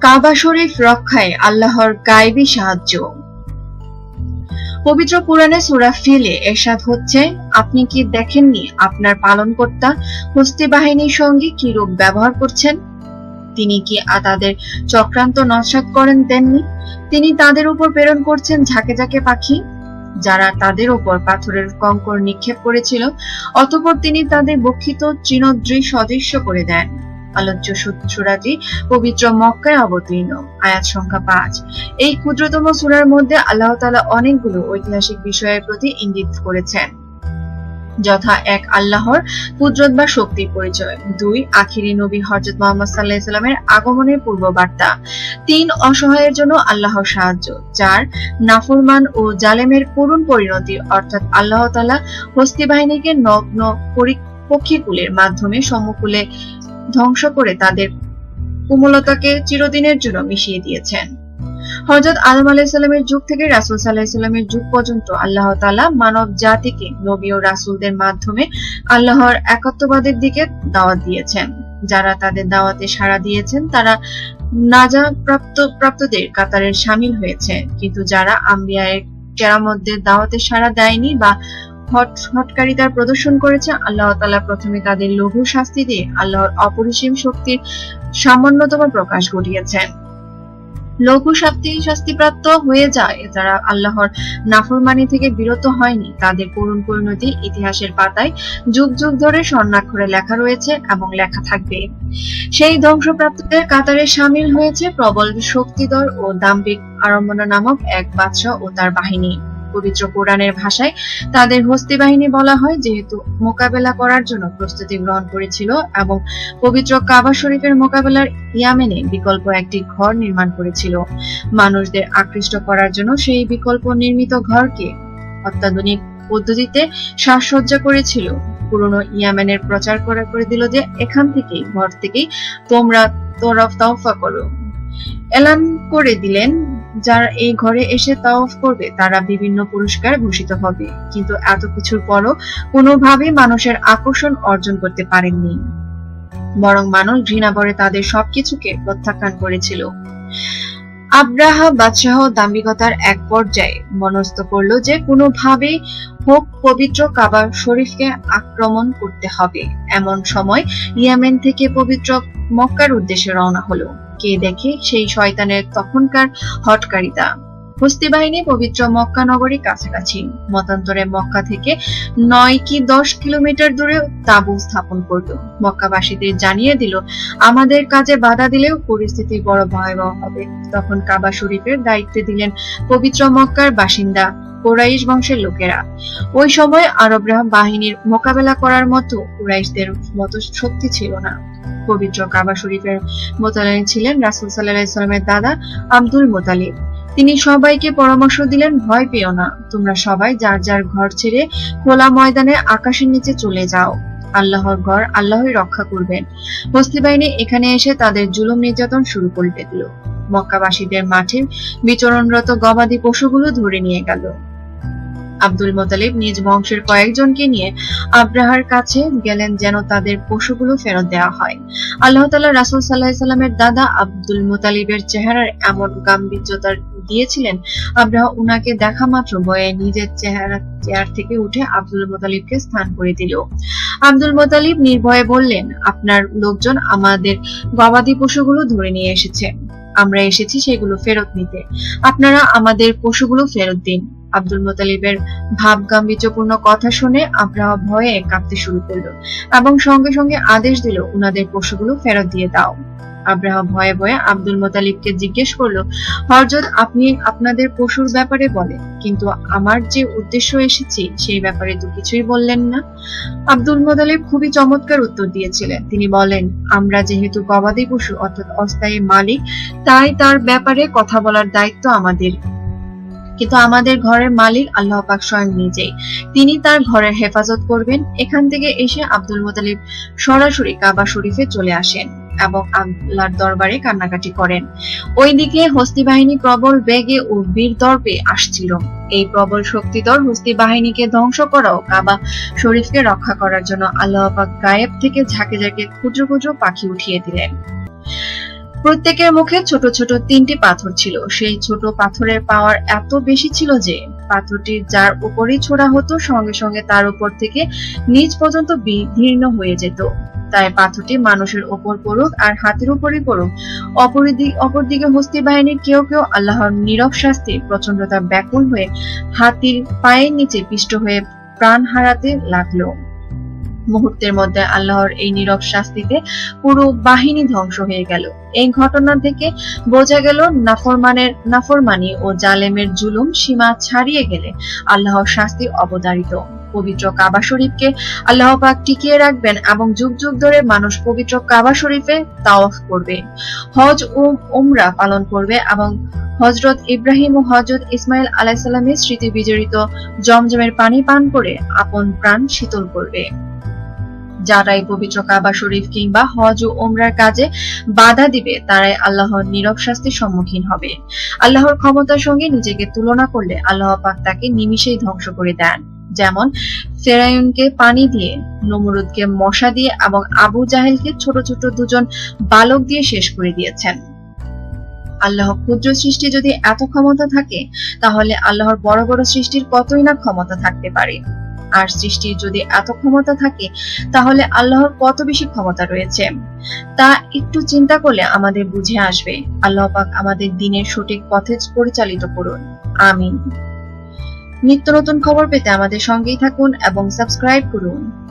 কাবা শরীফ রক্ষায় আল্লাহর গায়েবী সাহায্য। পবিত্র কোরআনে সূরা ফিলে এরশাদ হচ্ছে, আপনি কি দেখেননি আপনার পালনকর্তা হস্তি বাহিনীর সঙ্গে কি রূপ ব্যবহার করছেন? তিনি কি তাদের চক্রান্ত নস্বাত করেন দেননি? তিনি তাদের উপর প্রেরণ করছেন ঝাঁকে ঝাঁকে পাখি? যারা তাদের উপর পাথরের কঙ্কর নিক্ষেপ করেছিল, অতঃপর তিনি তাদের বক্ষিত চিনদ্রি সদৃশ্য করে দেন। আলোচ্য সূ- পবিত্র মক্কায় অবতীর্ণ, আয়াত সংখ্যা পাঁচ। এই ক্ষুদ্রতম সূরার মধ্যে আল্লাহ তাআলা অনেকগুলো ঐতিহাসিক বিষয়ের প্রতি ইঙ্গিত করেছেন। যথা এক, আল্লাহর কুদরত বা শক্তির পরিচয়। দুই, আখিরি নবী হযরত মুহাম্মদ সাল্লাল্লাহু আলাইহি সাল্লামের আগমনের পূর্ব বার্তা তিন, অসহায়ের জন্য আল্লাহর সাহায্য। চার, নাফরমান ও জালেমের করুণ পরিণতি, অর্থাৎ আল্লাহ তাআলা হস্তি বাহিনীকে নগ্ন পরি- পক্ষীকুলের মাধ্যমে সমকুলে ধ্বংস করে তাদের কোমলতাকে চিরদিনের জন্য মিশিয়ে দিয়েছেন। হযরত আদম আলাইহিসসালামের যুগ থেকে রাসূল সাল্লাল্লাহু আলাইহি সাল্লামের যুগ পর্যন্ত আল্লাহ তাআলা মানব জাতিকে, নবী ও রাসূলদের মাধ্যমে আল্লাহর একত্ববাদের দিকে দাওয়াত দিয়েছেন। যারা তাদের দাওয়াতে সাড়া দিয়েছেন, তারা নাজা প্রাপ্ত প্রাপ্তদের কাতারে সামিল হয়েছে। কিন্তু যারা আম্বিয়ায়ের কেরামতদের দাওয়াতে সাড়া দেয়নি বা হট হটকারিতার প্রদর্শন করেছে আল্লাহ তাআলা। প্রথমে তাদের লঘু শাস্তি দিয়ে আল্লাহর অপরিসীম শক্তির সামান্যতম প্রকাশ ঘটিয়েছেন লঘু শাস্তি শাস্তিপ্রাপ্ত হয়ে যায় যারা আল্লাহর নাফরমানি থেকে বিরত হয়নি। তাদের করুণ পরিণতি ইতিহাসের পাতায় যুগ যুগ ধরে স্বর্ণাক্ষরে লেখা রয়েছে এবং লেখা থাকবে। সেই ধ্বংসপ্রাপ্তদের কাতারে সামিল হয়েছে প্রবল শক্তিধর ও দাম্ভিক আরম্ভনা নামক এক বাদশাহ ও তার বাহিনী। পবিত্র কোরআনের ভাষায় তাদের হস্তি বাহিনী বলা হয়, যেহেতু মোকাবেলা করার জন্য প্রস্তুতি গ্রহণ করেছিল এবং পবিত্র কাবা শরীফের মোকাবেলার ইয়ামেনে বিকল্প একটি ঘর নির্মাণ করেছিল। মানুষদের আকৃষ্ট করার জন্য সেই বিকল্প নির্মিত ঘরকে অত্যাধুনিক পদ্ধতিতে সাজসজ্জা করেছিল। পুরনো ইয়ামেনের প্রচার করে করে দিল যে, এখান থেকেই, ঘর থেকেই তোমরা তোরফ তাওফা করো। এলান করে দিলেন যারা এই ঘরে এসে তাওফ করবে, তারা বিভিন্ন পুরস্কার ভূষিত হবে। কিন্তু এত কিছুর পরও কোনোভাবেই মানুষের আকর্ষণ অর্জন করতে পারেননি। বরং মানুষ ঘৃণা করে তাদের সবকিছুকে প্রত্যাখ্যান করেছিল। আব্রাহা বাদশাহ দাম্ভিকতার এক পর্যায়ে মনস্থ করল যে কোনোভাবেই হোক পবিত্র কাবা শরীফকে আক্রমণ করতে হবে। এমন সময় ইয়ামেন থেকে পবিত্র মক্কার উদ্দেশ্যে রওনা হলো। কে দেখে সেই শয়তানের তখনকার হটকারিতা হস্তি বাহিনী পবিত্র মক্কা নগরী কাছাকাছি। মতান্তরে মক্কা থেকে নয় কি দশ কিলোমিটার দূরে তাঁবু স্থাপন করল। মক্কাবাসীদের জানিয়ে দিল, আমাদের কাজে বাধা দিলেও পরিস্থিতি বড় ভয়াবহ হবে। তখন কাবা শরীফের দায়িত্বে দিলেন পবিত্র মক্কার বাসিন্দা কোরাইশ বংশের লোকেরা। ওই সময় আরবরা বাহিনীর মোকাবেলা করার মতো কুরাইশদের মতো শক্তি ছিল না। পবিত্র কাবা শরীফের মোতালেন ছিলেন রাসুল সাল্লাহ ইসলামের দাদা আব্দুল মোতালিব। তিনি সবাইকে পরামর্শ দিলেন, ভয় পেও না, তোমরা সবাই যার যার ঘর ছেড়ে খোলা ময়দানে আকাশের নিচে চলে যাও। আল্লাহর ঘর আল্লাহই রক্ষা করবেন। হস্তি বাহিনী এখানে এসে তাদের জুলুম নির্যাতন শুরু করে দিল। মক্কাবাসীদের মাঠে বিচরণরত গবাদি পশুগুলো ধরে নিয়ে গেল। আব্দুল মোতালিব নিজ বংশের কয়েকজনকে নিয়ে আব্রাহার কাছে গেলেন যেন তাদের পশুগুলো ফেরত দেওয়া হয়। আল্লাহ তাআলা রাসূল আলাইহি সাল্লামের দাদা আব্দুল মোতালিবের চেহারার এমন গাম্ভীর্যতার দিয়েছিলেন, আব্রাহ উনাকে দেখা মাত্র ভয়ে নিজের চেহারা চেয়ার থেকে উঠে আব্দুল মোতালিবকে স্থান করে দিল। আব্দুল মোতালিব নির্ভয়ে বললেন, আপনার লোকজন আমাদের গবাদি পশুগুলো ধরে নিয়ে এসেছে। আমরা এসেছি সেগুলো ফেরত নিতে। আপনারা আমাদের পশুগুলো ফেরত দিন। আব্দুল মোতালিবের ভাব গাম্ভীর্যপূর্ণ কথা শুনে আব্রাহা ভয়ে কাঁপতে শুরু করল এবং সঙ্গে সঙ্গে আদেশ দিল, উনাদের পশুগুলো ফেরত দিয়ে দাও। আব্রাহা ভয়ে ভয়ে আব্দুল মোতালিবকে জিজ্ঞেস করল, হরজত, আপনি আপনাদের পশুর ব্যাপারে বলেন, কিন্তু আমার যে উদ্দেশ্য এসেছি, সেই ব্যাপারে তো কিছুই বললেন না? আব্দুল মোতালিব খুবই চমৎকার উত্তর দিয়েছিলেন। তিনি বলেন, আমরা যেহেতু গবাদি পশু, অর্থাৎ অস্থায়ী মালিক, তাই তার ব্যাপারে কথা বলার দায়িত্ব আমাদের। কিন্তু আমাদের ঘরের মালিক আল্লাহ পাক স্বয়ং নিজেই। তিনি তার ঘরের হেফাজত করবেন, এখান থেকে এসে আব্দুল মোতালিব সরাসরি কাবা শরীফে চলে আসেন এবং আল্লাহর দরবারে কান্নাকাটি করেন। ওইদিকে হস্তি বাহিনী প্রবল বেগে ও বীর দর্পে আসছিল। এই প্রবল শক্তিধর হস্তি বাহিনীকে ধ্বংস করাও কাবা শরীফকে রক্ষা করার জন্য আল্লাহ পাক গায়েব থেকে ঝাঁকে ঝাঁকে ক্ষুদ্র ক্ষুদ্র পাখি উঠিয়ে দিলেন। প্রত্যেকের মুখে ছোট ছোট তিনটি পাথর ছিল। সেই ছোট পাথরের পাওয়ার এত বেশি ছিল যে, পাথরটি যার উপরই ছোড়া হতো, সঙ্গে সঙ্গে তার উপর থেকে নিচ পর্যন্ত বিদীর্ণ হয়ে যেত। তাই পাথরটি মানুষের ওপর পড়ুক আর হাতের উপরই পড়ুক। অপরদিকে হস্তি বাহিনীর কেউ কেউ আল্লাহর নীরব শাস্তি প্রচন্ডতা ব্যাকুল হয়ে হাতির পায়ের নিচে পিষ্ট হয়ে প্রাণ হারাতে লাগল। মুহূর্তের মধ্যে আল্লাহর এই নীরব শাস্তিতে পুরো বাহিনী ধ্বংস হয়ে গেল। এই ঘটনা থেকে বোঝা গেল নাফরমানের নাফরমানি ও জালেমের জুলুম সীমা ছাড়িয়ে গেলে আল্লাহর শাস্তি অবধারিত। পবিত্র কাবা শরীফকে আল্লাহ পাক টিকিয়ে রাখবেন এবং যুগ যুগ ধরে মানুষ পবিত্র কাবা শরীফে তাওয়াফ করবে। হজ ও উমরা পালন করবে এবং হজরত ইব্রাহিম ও হজরত ইসমাইল আলাইসাল্লামের স্মৃতি বিজড়িত জমজমের পানি পান করে আপন প্রাণ শীতল করবে। যারাই পবিত্র কাবা শরীফ কিংবা হজ ও ওমরার কাজে বাধা দিবে, তারাই আল্লাহর নীরব শাস্তির সম্মুখীন হবে। আল্লাহর ক্ষমতার সঙ্গে নিজেকে তুলনা করলে আল্লাহ পাক তাকে নিমিষেই ধ্বংস করে দেন। যেমন, ফেরায়ুনকে পানি দিয়ে, নমরুদকে মশা দিয়ে এবং আবু জাহেলকে ছোট ছোট দুজন বালক দিয়ে শেষ করে দিয়েছেন। আল্লাহ ক্ষুদ্র সৃষ্টি যদি এত ক্ষমতা থাকে, তাহলে আল্লাহর বড় বড় সৃষ্টির কতই না ক্ষমতা থাকতে পারে? আর সৃষ্টির যদি এত ক্ষমতা থাকে, তাহলে আল্লাহর কত বেশি ক্ষমতা রয়েছে? তা একটু চিন্তা করলে আমাদের বুঝে আসবে। আল্লাহ পাক আমাদের দিনের সঠিক পথে পরিচালিত করুন। আমিন। নিত্য নতুন খবর পেতে আমাদের সঙ্গেই থাকুন এবং সাবস্ক্রাইব করুন।